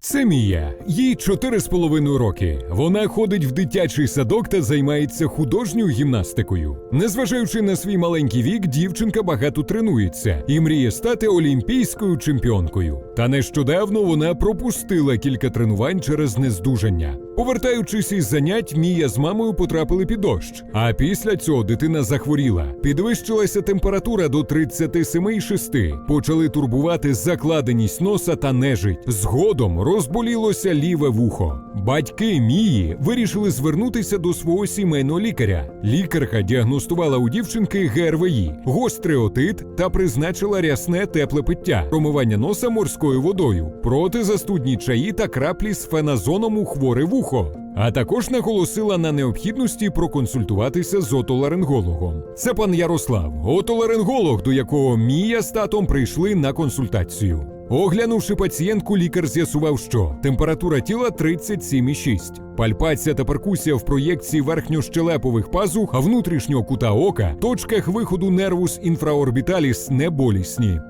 Це Мія. Їй чотири з половиною роки. Вона ходить в дитячий садок та займається художньою гімнастикою. Незважаючи на свій маленький вік, дівчинка багато тренується і мріє стати олімпійською чемпіонкою. Та нещодавно вона пропустила кілька тренувань через нездужання. Повертаючись із занять, Мія з мамою потрапили під дощ. А після цього дитина захворіла. Підвищилася температура до 37,6. Почали турбувати закладеність носа та нежить. Згодом розболілося ліве вухо. Батьки Мії вирішили звернутися до свого сімейного лікаря. Лікарка діагностувала у дівчинки ГРВІ, гострий отит та призначила рясне тепле пиття, промивання носа морською водою, протизастудні чаї та краплі з феназоном у хворе вухо. А також наголосила на необхідності проконсультуватися з отоларингологом. Це пан Ярослав, отоларинголог, до якого Мія з татом прийшли на консультацію. Оглянувши пацієнтку, лікар з'ясував, що температура тіла 37,6. Пальпація та перкусія в проєкції верхньощелепових пазух, а внутрішнього кута ока, точках виходу нервус інфраорбіталіс неболісні.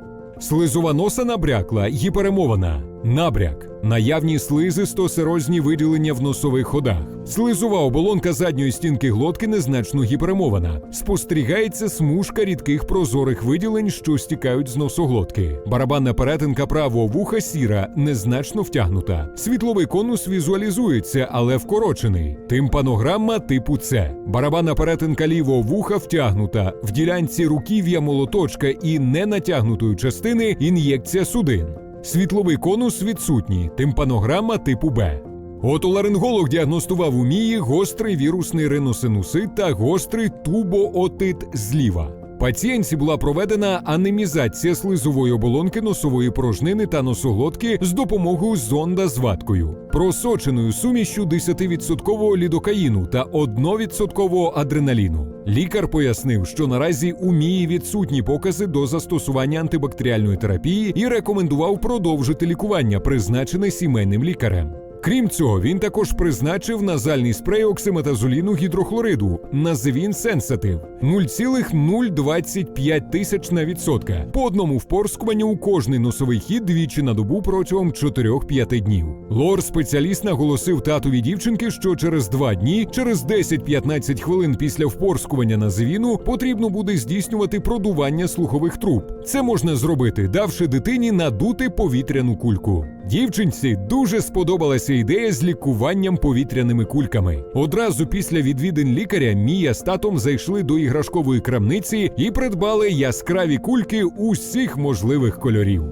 Слизова носа набрякла, гіперемована. Набряк. Наявні слизисто-серозні виділення в носових ходах. Слизова оболонка задньої стінки глотки незначно гіперемована. Спостерігається смужка рідких прозорих виділень, що стікають з носоглотки. Барабанна перетинка правого вуха сіра, незначно втягнута. Світловий конус візуалізується, але вкорочений. Тимпанограма типу С. Барабанна перетинка лівого вуха втягнута. В ділянці руків'я молоточка і ненатягнутої частини ін'єкція судин. Світловий конус відсутній, тимпанограма типу Б. Отоларинголог діагностував у Мії гострий вірусний риносинусит та гострий тубоотит зліва. Пацієнтці була проведена анемізація слизової оболонки носової порожнини та носоглотки з допомогою зонда з ваткою, просоченою сумішю 10% лідокаїну та 1% адреналіну. Лікар пояснив, що наразі у Мії відсутні покази до застосування антибактеріальної терапії і рекомендував продовжити лікування, призначене сімейним лікарем. Крім цього, він також призначив назальний спрей оксиметазоліну гідрохлориду Називін Сенсатив 0,025 тисячна відсотка по одному впорскуванню у кожний носовий хід двічі на добу протягом 4-5 днів. Лор спеціаліст наголосив татові дівчинки, що через два дні, через 10-15 хвилин після впорскування називіну, потрібно буде здійснювати продування слухових труб. Це можна зробити, давши дитині надути повітряну кульку. Дівчинці дуже сподобалася ідея з лікуванням повітряними кульками. Одразу після відвідин лікаря Мія з татом зайшли до іграшкової крамниці і придбали яскраві кульки усіх можливих кольорів.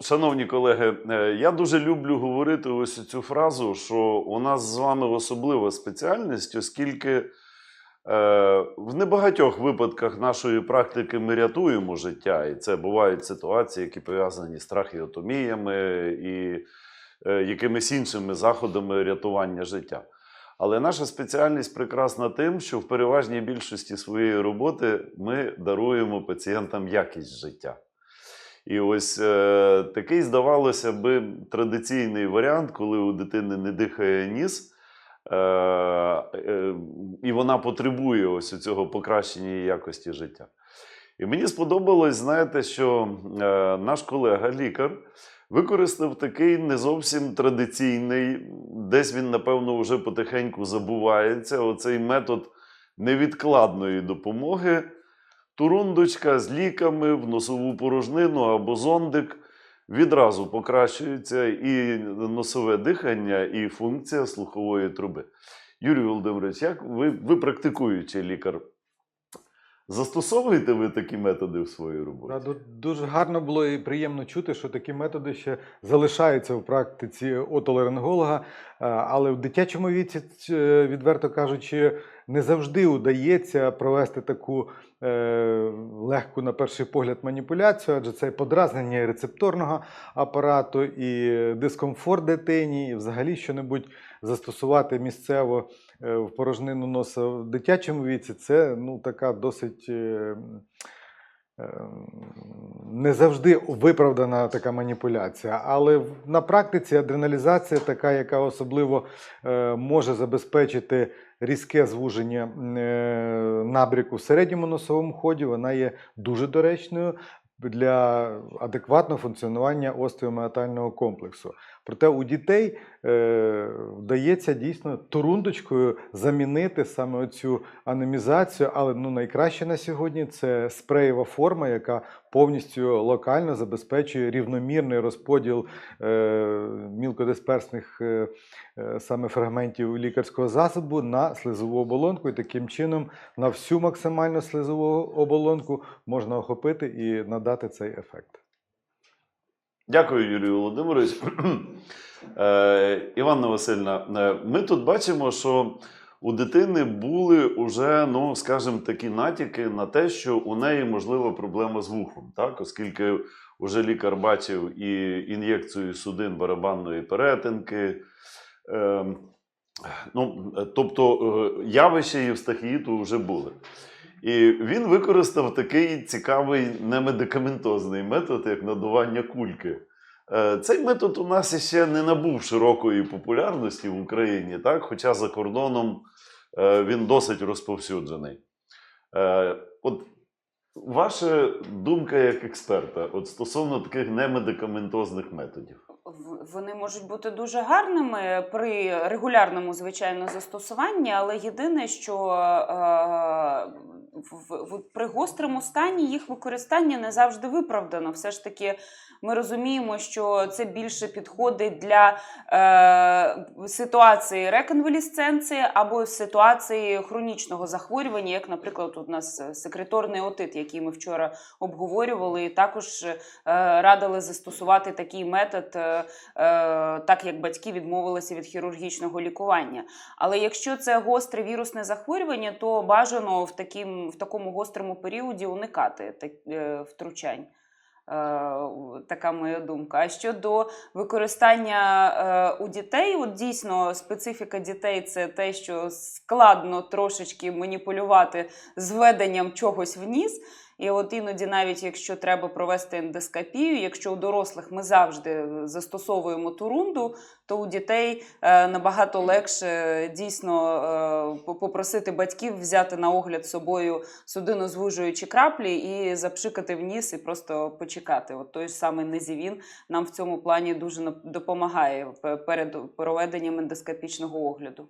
Шановні колеги, е, я дуже люблю говорити ось цю фразу, що у нас з вами особлива спеціальність, оскільки в небагатьох випадках нашої практики ми рятуємо життя, і це бувають ситуації, які пов'язані з трахеотоміями і е, якимись іншими заходами рятування життя. Але наша спеціальність прекрасна тим, що в переважній більшості своєї роботи ми даруємо пацієнтам якість життя. І ось е, такий, здавалося би, традиційний варіант, коли у дитини не дихає ніс, е, е, і вона потребує ось цього покращення якості життя. І мені сподобалось, знаєте, що е, наш колега, лікар, використав такий не зовсім традиційний, десь він, напевно, вже потихеньку забувається, оцей метод невідкладної допомоги турундочка з ліками в носову порожнину або зондик відразу покращується і носове дихання, і функція слухової труби. Юрій Володимирович, як ви, ви практикуючий лікар, застосовуєте ви такі методи в своїй роботі? Дуже гарно було і приємно чути, що такі методи ще залишаються в практиці отоларинголога. Е, Але в дитячому віці, е, відверто кажучи, не завжди удається провести таку е, легку, на перший погляд, маніпуляцію, адже це подразнення рецепторного апарату, і дискомфорт дитині, і взагалі що-небудь застосувати місцево е, в порожнину носа в дитячому віці. Це ну, така досить. е, Е, Не завжди виправдана така маніпуляція, але на практиці адреналізація така, яка особливо е, може забезпечити різке звуження набріку в середньому носовому ході, вона є дуже доречною. для адекватного функціонування остеоміотального комплексу. Проте у дітей е, вдається дійсно турундочкою замінити саме цю анемізацію, але ну, найкраще на сьогодні це спреєва форма, яка повністю локально забезпечує рівномірний розподіл е, мілкодисперсних е, е, саме фрагментів лікарського засобу на слизову оболонку, і таким чином на всю максимальну слизову оболонку можна охопити і надати цей ефект. Дякую, Юрій Володимирович. Е, Іванна Васильівна, е, ми тут бачимо, що у дитини були уже, ну, скажімо, такі натяки на те, що у неї можлива проблема з вухом, так? оскільки вже лікар бачив і ін'єкцію судин барабанної перетинки. Е, ну, тобто е, явище євстахіїту вже були. І він використав такий цікавий немедикаментозний метод, як надування кульки. Е, Цей метод у нас ще не набув широкої популярності в Україні, так? хоча за кордоном е, він досить розповсюджений. Е, От ваша думка як експерта от стосовно таких немедикаментозних методів. Вони можуть бути дуже гарними при регулярному, звичайно, застосуванні, але єдине, що в, в, при гострому стані їх використання не завжди виправдано. Все ж таки, ми розуміємо, що це більше підходить для е, ситуації реконвалісценції або ситуації хронічного захворювання, як, наприклад, у нас секреторний отит, який ми вчора обговорювали, і також е, радили застосувати такий метод, е, е, так як батьки відмовилися від хірургічного лікування. Але якщо це гостре вірусне захворювання, то бажано в, таким, в такому гострому періоді уникати так, е, втручань. Е, Така моя думка. А щодо використання е, у дітей, от дійсно специфіка дітей це те, що складно трошечки маніпулювати з введенням чогось в ніс. І от іноді, навіть якщо треба провести ендоскопію, якщо у дорослих ми завжди застосовуємо турунду, то у дітей е, набагато легше е, дійсно е, попросити батьків взяти на огляд собою судинозвужуючі краплі і запшикати в ніс і просто почекати. От той ж самий Незівін нам в цьому плані дуже допомагає перед проведенням ендоскопічного огляду.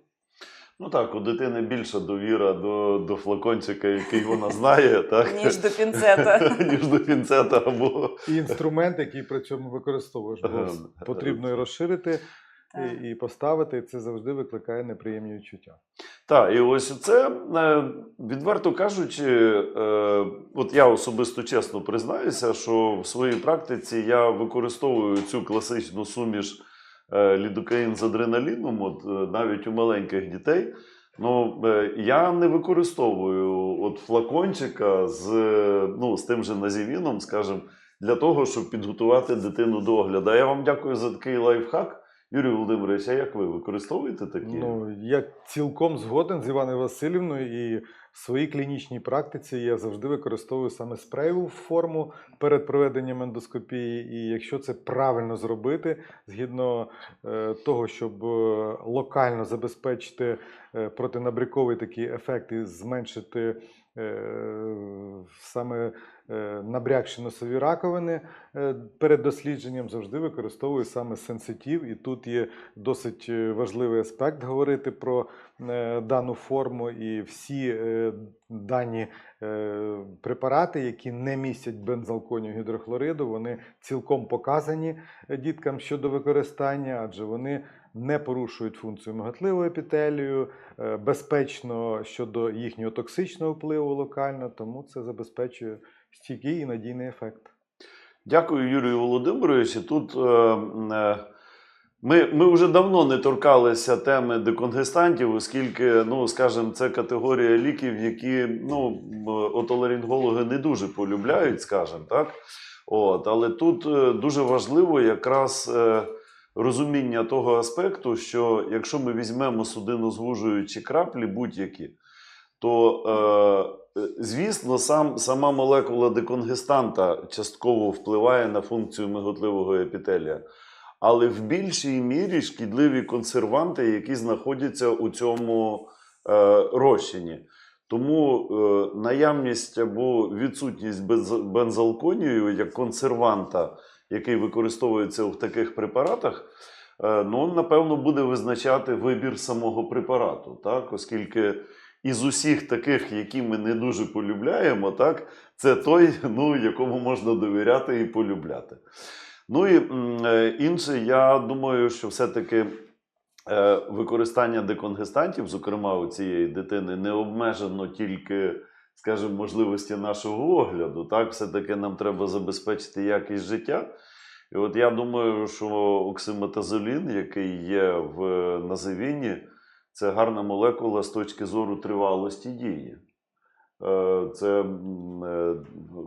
Ну так, у дитини більша довіра до, до флакончика, який вона знає, так? Ніж до пінцета. ніж до пінцета або. І інструмент, який при цьому використовуєш, бо потрібно і розширити, і, і поставити, і це завжди викликає неприємні відчуття. Так, і ось це, е, відверто кажучи, е, от я особисто чесно признаюся, що в своїй практиці я використовую цю класичну суміш лідокаїн з адреналіном, от е, навіть у маленьких дітей. Ну, е, я не використовую от флакончика з, е, ну, з тим же назівіном, скажімо, для того, щоб підготувати дитину до огляду. А Я вам дякую за такий лайфхак. Юрій Володимирович, а як ви використовуєте такі? Ну, я цілком згоден з Іваною Васильівною, і в своїй клінічній практиці я завжди використовую саме спреєву форму перед проведенням ендоскопії. І якщо це правильно зробити, згідно е, того, щоб е, локально забезпечити е, протинабряковий такий ефект і зменшити саме набрякші носові раковини перед дослідженням, завжди використовую саме сенситив. І тут є досить важливий аспект говорити про дану форму і всі е, дані е, препарати, які не містять бензалконію гідрохлориду, вони цілком показані е, діткам щодо використання, адже вони не порушують функцію миготливого епітелію, е, безпечно щодо їхнього токсичного впливу локально, тому це забезпечує стійкий і надійний ефект. Дякую, Юрію Володимировичу. Тут е, е, ми, ми вже давно не торкалися теми деконгестантів, оскільки, ну, скажімо, це категорія ліків, які ну, отоларингологи не дуже полюбляють, скажімо так. От, але тут е, дуже важливо якраз е, розуміння того аспекту, що якщо ми візьмемо судинозвужуючі краплі будь-які, то, е, звісно, сам, сама молекула деконгестанта частково впливає на функцію миготливого епітелія. Але в більшій мірі шкідливі консерванти, які знаходяться у цьому е, розчині. Тому е, наявність або відсутність бензалконію як консерванта, який використовується в таких препаратах, е, ну, напевно, буде визначати вибір самого препарату, так? оскільки із усіх таких, які ми не дуже полюбляємо, так, це той, ну, якому можна довіряти і полюбляти. Ну і е, інше, я думаю, що все-таки е, використання деконгестантів, зокрема у цієї дитини, не обмежено тільки, скажімо, можливості нашого огляду. Так, все-таки нам треба забезпечити якість життя. І от я думаю, що оксиметазолін, який є в називінні, це гарна молекула з точки зору тривалості дії. Е, Це е,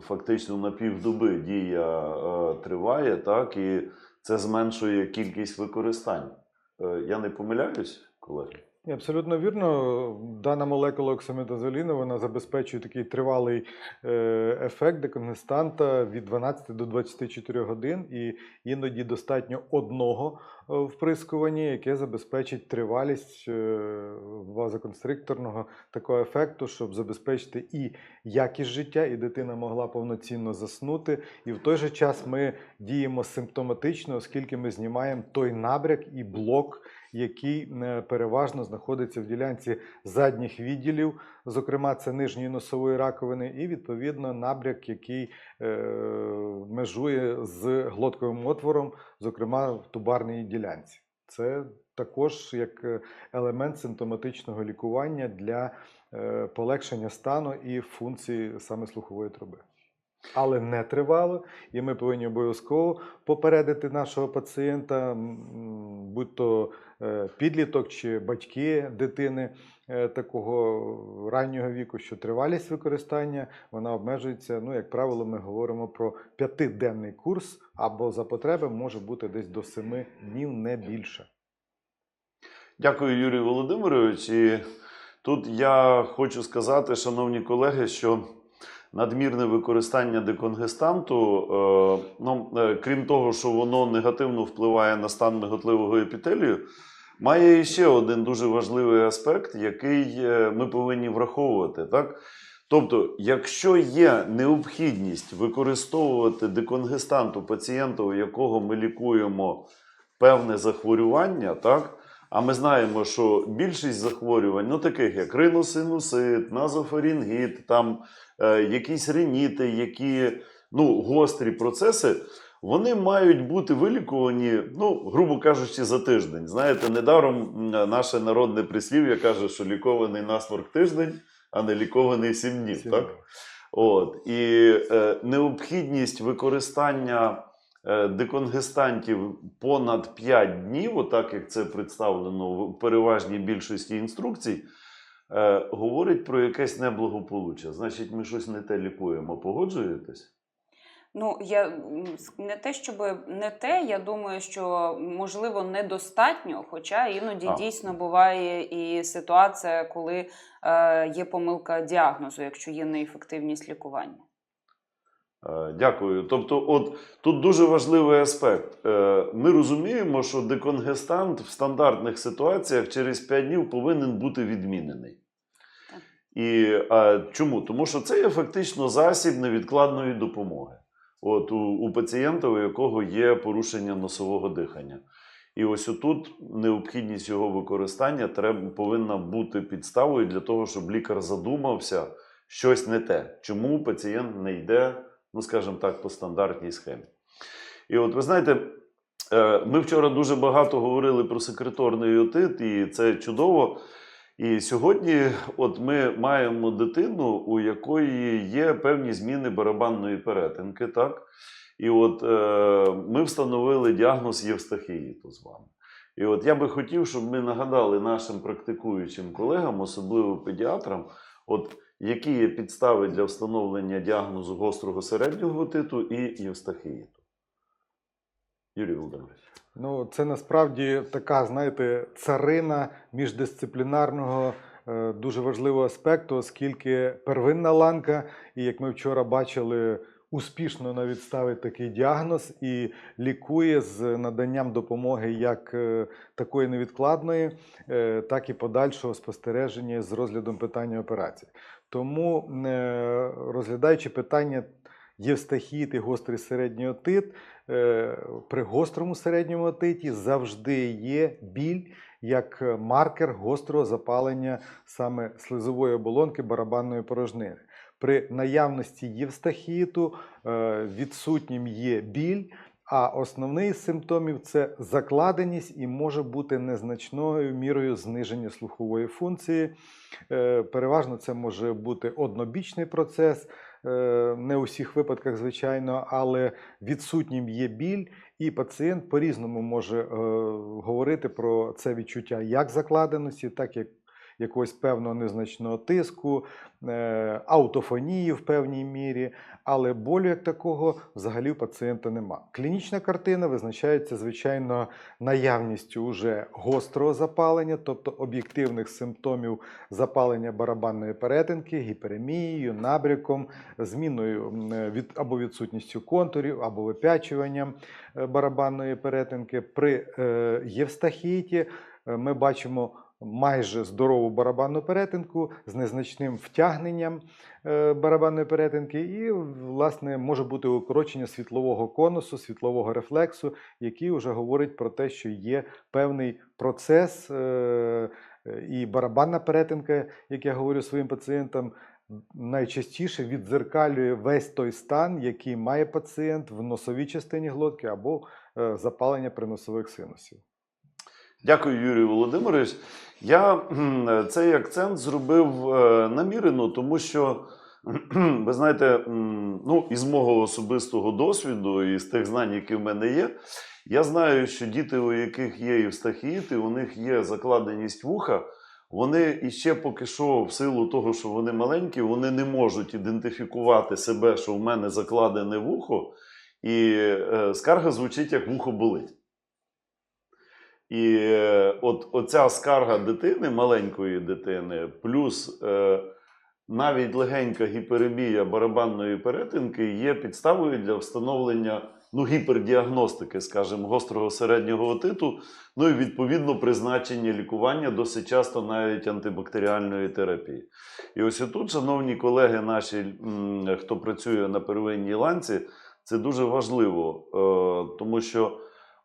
фактично на півдоби дія е, триває, так, і це зменшує кількість використань. Я не помиляюсь, колеги? Абсолютно вірно. Дана молекула оксаметазоліну вона забезпечує такий тривалий е, ефект деконгестанта від 12 до 24 годин, і іноді достатньо одного е, вприскування, яке забезпечить тривалість е, вазоконстрикторного такого ефекту, щоб забезпечити і якість життя, і дитина могла повноцінно заснути. І в той же час ми діємо симптоматично, оскільки ми знімаємо той набряк і блок який е, переважно знаходиться в ділянці задніх відділів, зокрема, це нижньої носової раковини, і відповідно набряк, який е, межує з глотковим отвором, зокрема в тубарній ділянці. Це також як е, елемент симптоматичного лікування для полегшення стану і функції саме слухової труби. Але не тривало, і ми повинні обов'язково попередити нашого пацієнта, будь то е, підліток чи батьки дитини е, такого раннього віку, що тривалість використання вона обмежується. Ну, як правило, ми говоримо про п'ятиденний курс, або за потреби може бути десь до семи днів, не більше. Дякую, Юрій Володимирович. І тут я хочу сказати, шановні колеги, що надмірне використання деконгестанту, е, ну, е, крім того, що воно негативно впливає на стан миготливого епітелію, має ще один дуже важливий аспект, який е, ми повинні враховувати. Так? Тобто, якщо є необхідність використовувати деконгестант у пацієнта, у якого ми лікуємо певне захворювання, так? А ми знаємо, що більшість захворювань, ну таких як риносинусит, назофарингіт, там е, якісь реніти, які ну, гострі процеси, вони мають бути вилікувані, ну, грубо кажучи, за тиждень. Знаєте, недаром наше народне прислів'я каже, що лікований насморк тиждень, а не лікований сім днів. Так? От. І е, необхідність використання деконгестантів понад 5 днів, отак як це представлено в переважній більшості інструкцій, е, говорить про якесь неблагополуччя. Значить, ми щось не те лікуємо. Погоджуєтесь? Ну, я не те, щоб не те, я думаю, що можливо недостатньо, хоча іноді А. дійсно буває і ситуація, коли е, є помилка діагнозу, якщо є неефективність лікування. Е, Дякую. Тобто, от тут дуже важливий аспект. Е, Ми розуміємо, що деконгестант в стандартних ситуаціях через 5 днів повинен бути відмінений. Так. І а, чому? Тому що це є фактично засіб невідкладної допомоги. От у, у пацієнта, у якого є порушення носового дихання. І ось отут необхідність його використання треба, повинна бути підставою для того, щоб лікар задумався щось не те, чому пацієнт не йде, ну скажімо так, по стандартній схемі. І от ви знаєте, е, ми вчора дуже багато говорили про секреторний отит, і це чудово. І сьогодні, от ми маємо дитину, у якої є певні зміни барабанної перетинки, так? І от е, ми встановили діагноз Євстахіїту з вами. І от я би хотів, щоб ми нагадали нашим практикуючим колегам, особливо педіатрам, от які є підстави для встановлення діагнозу гострого середнього отиту і Євстахіїту. Юрій Володимирович. Ну, це насправді така, знаєте, царина міждисциплінарного е, дуже важливого аспекту, оскільки первинна ланка, і як ми вчора бачили успішно навіть ставить такий діагноз і лікує з наданням допомоги як е, такої невідкладної, е, так і подальшого спостереження з розглядом питання операції. Тому, е, розглядаючи питання євстахіт і гострий середній отит, при гострому середньому отиті завжди є біль як маркер гострого запалення саме слизової оболонки барабанної порожнини. При наявності євстахіту е, відсутнім є біль, а основний з симптомів це закладеність і може бути незначною мірою зниження слухової функції. Е, Переважно це може бути однобічний процес, е, не у всіх випадках, звичайно, але відсутнім є біль, і пацієнт по-різному може говорити про це відчуття як закладеності, так і якогось певного незначного тиску, е, аутофонії в певній мірі, але болю як такого взагалі у пацієнта нема. Клінічна картина визначається, звичайно, наявністю уже гострого запалення, тобто об'єктивних симптомів запалення барабанної перетинки, гіперемією, набряком, зміною від, або відсутністю контурів, або випячуванням е, барабанної перетинки. При е, євстахіті ми бачимо майже здорову барабанну перетинку з незначним втягненням е, барабанної перетинки, і, власне, може бути укорочення світлового конусу, світлового рефлексу, який вже говорить про те, що є певний процес, е, і барабанна перетинка, як я говорю своїм пацієнтам, найчастіше віддзеркалює весь той стан, який має пацієнт в носовій частині глотки або е, запалення приносових синусів. Дякую, Юрій Володимирович. Я цей акцент зробив е, намірено, тому що, ви знаєте, ну, із мого особистого досвіду і з тих знань, які в мене є, я знаю, що діти, у яких є євстахіїти, у них є закладеність вуха. Вони іще поки що, в силу того, що вони маленькі, вони не можуть ідентифікувати себе, що в мене закладене вухо, і е, скарга звучить як вухо болить. І е, от оця скарга дитини, маленької дитини, плюс е, навіть легенька гіперемія барабанної перетинки є підставою для встановлення ну, гіпердіагностики, скажімо, гострого середнього отиту, ну і відповідно призначення лікування досить часто навіть антибактеріальної терапії. І ось тут, шановні колеги наші, хто працює на первинній ланці, це дуже важливо, е, тому що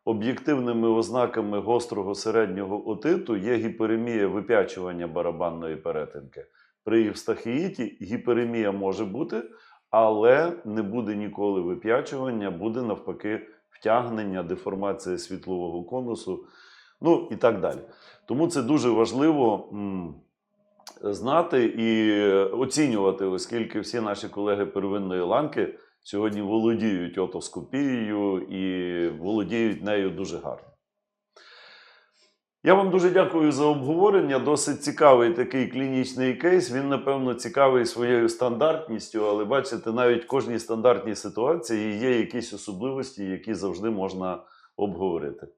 об'єктивними ознаками гострого середнього отиту є гіперемія випячування барабанної перетинки. При євстахіїті гіперемія може бути, але не буде ніколи вип'ячування, буде навпаки втягнення, деформація світлового конусу, ну і так далі. Тому це дуже важливо знати і оцінювати, оскільки всі наші колеги первинної ланки сьогодні володіють отоскопією і володіють нею дуже гарно. Я вам дуже дякую за обговорення. Досить цікавий такий клінічний кейс. Він, напевно, цікавий своєю стандартністю, але бачите, навіть в кожній стандартній ситуації є якісь особливості, які завжди можна обговорити.